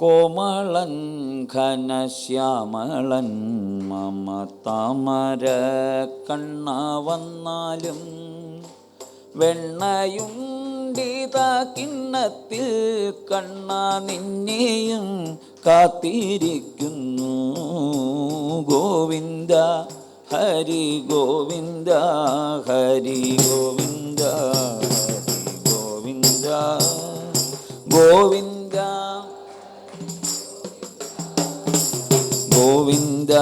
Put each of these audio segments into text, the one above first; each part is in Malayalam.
കോമളൻ ഘനശ്യാമളൻ മമ താമര കണ്ണ വന്നാലും വെണ്ണയുണ്ടിത കിണ്ണത്തിൽ കണ്ണ നിന്നെയും കാത്തിരിക്കുന്നു. ഗോവിന്ദ ഹരി ഗോവിന്ദ ഹരി ഗോവിന്ദ ഹരി ഗോവിന്ദ ഗോവിന്ദ ഗോവിന്ദ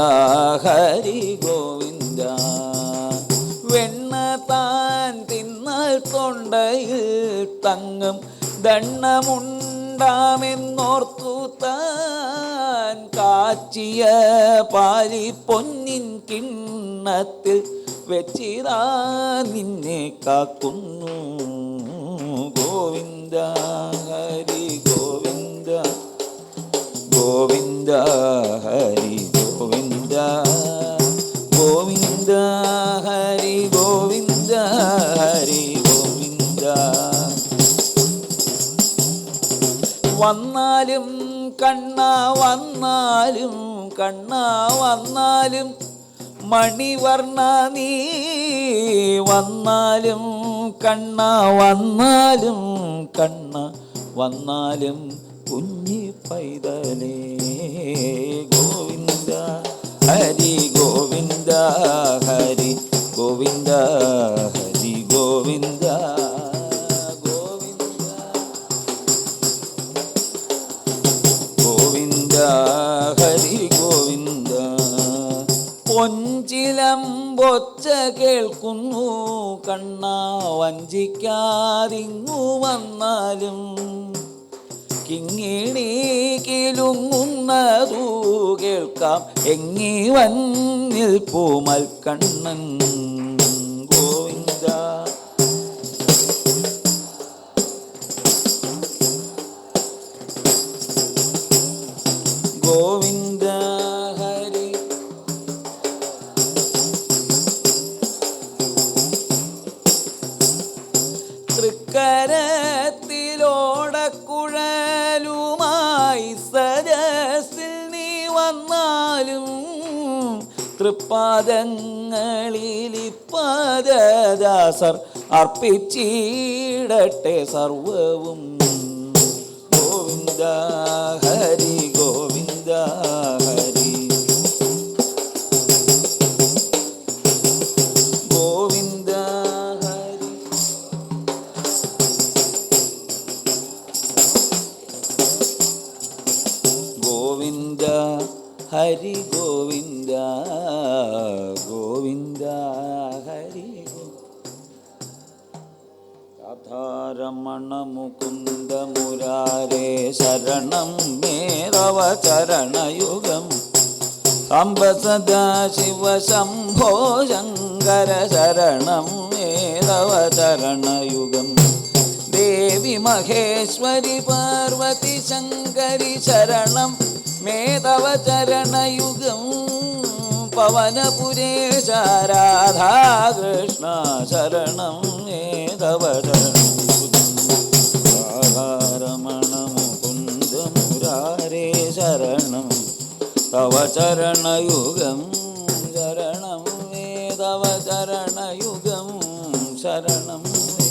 ഹരി ഗോവിന്ദ. വെണ്ണ താൻ തിന്നാൽ തൊണ്ടയിൽ തങ്ങും ദണ്ണമുണ്ടാമെന്നോർത്തു താൻ. കാച്ചിയ പാലി പൊന്നിൻ കിണ്ണത്തിൽ വെച്ചിതാ നിന്നെ കാക്കുന്നു. ഗോവിന്ദ ഹരി ഗോവിന്ദ. ഗോവിന്ദ വന്നാലും കണ്ണ വന്നാലും കണ്ണ വന്നാലും മണിവർണ നീ വന്നാലും കണ്ണ വന്നാലും കണ്ണ വന്നാലും കുഞ്ഞി പൈതലേ. ഗോവിന്ദ ഹരി ഗോവിന്ദ ഹരി ഗോവിന്ദ ഹരി ഗോവിന്ദ. പൊഞ്ചിലമ്പൊച്ച കേൾക്കുന്നു കണ്ണ വഞ്ചിക്കാതിങ്ങു വന്നാലും കിങ്ങിണി കിലുങ്ങുന്നതു കേൾക്കാം. എങ്ങി വന്നിൽ പൂമൽ കണ്ണൻ ഗോവിന്ദ. ഗോവിന്ദ. തൃക്കരത്തിലോടക്കുഴലുമായി സരസിൽ നീ വന്നാലും തൃപ്പാദങ്ങളിലിപ്പദദാസർ അർപ്പിച്ചിടട്ടെ സർവവും. ഗോവിന്ദ ഹരി ഗോവിന്ദ ഹരി. ഹരി ഗോവിന്ദ ഗോവിന്ദ ഹരി ഗോ രാധാരമണ മുകുന്ദ മുരാരേ ശരണം മേരവ ചരണയുഗം. അംബ സദാ ശിവ ശംഭോ ശങ്കര ശരണം മേരവ ചരണയുഗം. ദേവി മഹേശ്വരി പാർവതി ശങ്കരി ശരണം മേതവ ചരണയുഗം പവനപുരേശ രാധാകൃഷ്ണ ശരണം. മേതവ ചരണയുഗം രാധാരമണ മുകുന്ദ ശരണം തവ ചരണയുഗം ശരണം മേധവചരണയുഗം ശരണം മേ